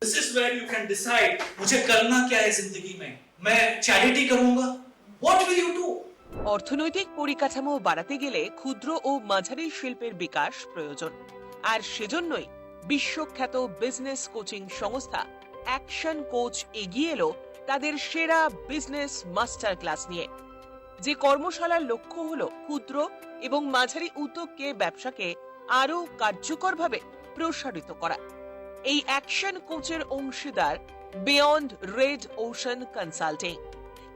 This is where you can decide मुझे करना क्या है जिंदगी में मैं चैरिटी करूंगा What will you do? অর্থনৈতিক পরিকাঠামো বাড়াতে গেলে ক্ষুদ্র ও মাঝারি শিল্পের বিকাশ প্রয়োজন আর সেজন্যই বিশ্বখ্যাত বিজনেস কোচিং সংস্থা অ্যাকশন কোচ এগিয়ে এলো তাদের সেরা বিজনেস মাস্টার ক্লাস নিয়ে যে কর্মশালার লক্ষ্য হলো ক্ষুদ্র এবং মাঝারি উদ্যোগকে ব্যবসাকে আরও কার্যকরভাবে প্রসারিত করা এই অ্যাকশন কোচের অংশীদার বিয়ন্ড রেড ওশান কনসাল্টিং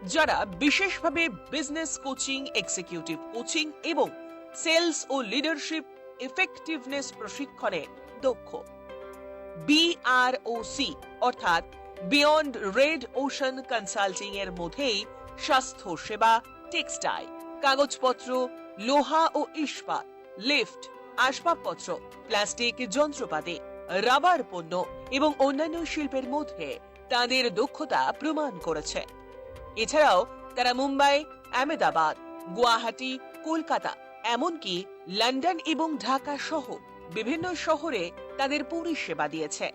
যারা বিশেষভাবে বিজনেস কোচিং এক্সিকিউটিভ কোচিং এবং সেলস ও লিডারশিপ এফেক্টিভনেস প্রশিক্ষণে দক্ষ। বিআরওসি অর্থাৎ বিয়ন্ড রেড ওশান কনসাল্টিং এর মধ্যেই স্বাস্থ্য সেবা টেক্সটাইল কাগজপত্র, লোহা ও ইস্পাত লিফট আসবাবপত্র প্লাস্টিক যন্ত্রপাতি রাবার পণ্য এবং অন্যান্য শিল্পের মধ্যে তাদের দক্ষতা প্রমাণ করেছে। এছাড়াও তারা মুম্বাই, আহমেদাবাদ, গুয়াহাটি, কলকাতা এমনকি লন্ডন এবং ঢাকা সহ বিভিন্ন শহরে তাদের পরিষেবা দিয়েছে।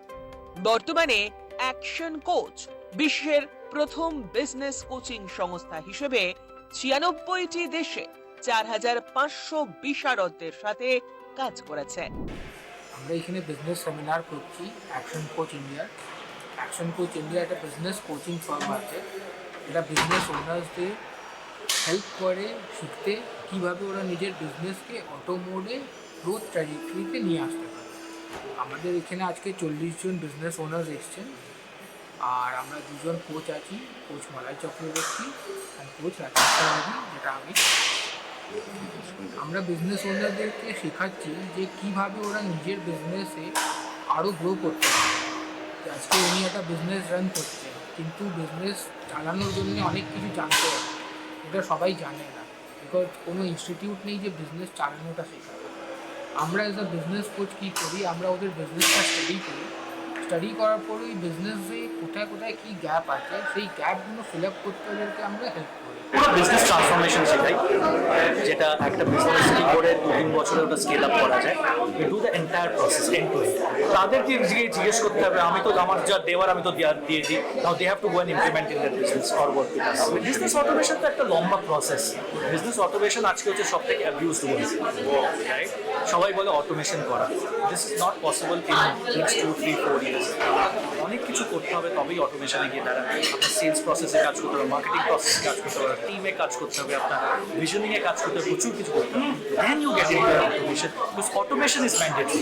বর্তমানে অ্যাকশন কোচ বিশ্বের প্রথম বিজনেস কোচিং সংস্থা হিসেবে ছিয়ানব্বইটি দেশে চার হাজার পাঁচশো বিশারদদের সাথে কাজ করেছে। আমরা এখানে বিজনেস সেমিনার করছি অ্যাকশন কোচ ইন্ডিয়ার অ্যাকশন কোচ ইন্ডিয়া একটা বিজনেস কোচিং ফার্ম আছে। এটা বিজনেস ওনার্সদের হেল্প করে, শিখতে কীভাবে ওরা নিজের বিজনেসকে অটো মোডে গ্রোথ ট্র্যাজেক্টরিতে নিয়ে আসতে পারে। আমাদের এখানে আজকে চল্লিশ জন বিজনেস ওনার্স এসছেন। আর আমরা দুজন কোচ আছি কোচ মালাই চক্রবর্তী আর কোচ রাকেশ সাহাজি যেটা আমি আমরা বিজনেস ওনারদেরকে শেখাচ্ছি যে কীভাবে ওরা নিজের বিজনেসে আরও গ্রো করতে পারে। যে আজকে উনি একটা বিজনেস রান করছে, কিন্তু বিজনেস চালানোর জন্য অনেক কিছু জানতে হবে। এটা সবাই জানে না। বিকজ কোনো ইনস্টিটিউট নেই যে বিজনেস চালানোটা শেখাবে। আমরা এজ আ বিজনেস কোচ কী করি? আমরা ওদের বিজনেসটা স্টাডি করি। স্টাডি করার পরে ওই বিজনেসে কোথায় কোথায় কী গ্যাপ আছে, সেই গ্যাপগুলো ফিল আপ করতে ওদেরকে আমরা হেল্প করি। পুরো বিজনেস ট্রান্সফরমেশন শেখাই। যেটা একটা বিজনেস কি করে দু তিন বছরে ওটা স্কেল আপ করা যায়। Do the entire process end to end তাদেরকে জিজ্ঞেস করতে হবে, আমি তো আমার যা দেওয়ার, আমি তো দেওয়ার দিয়ে দিই। Now they have to go and implement in that business or work business automation তো একটা লম্বা প্রসেস বিজনেস অটোমেশন আজকে হচ্ছে সব থেকে অ্যাবিউজড ওয়ার্ড রাইট সবাই বলে অটোমেশন করা। This is not possible in next two three four years অনেক কিছু করতে হবে, তবেই অটোমেশনে গিয়ে দাঁড়াবে। আপনার সেলস প্রসেসে কাজ করতে হবে মার্কেটিং প্রসেসে কাজ করতে হবে টিমে কাজ করতে হবে, আপনার ভিশনিংয়ে কাজ করতে হবে, প্রচুর কিছু করতে হবে। Then you get automation because automation is mandatory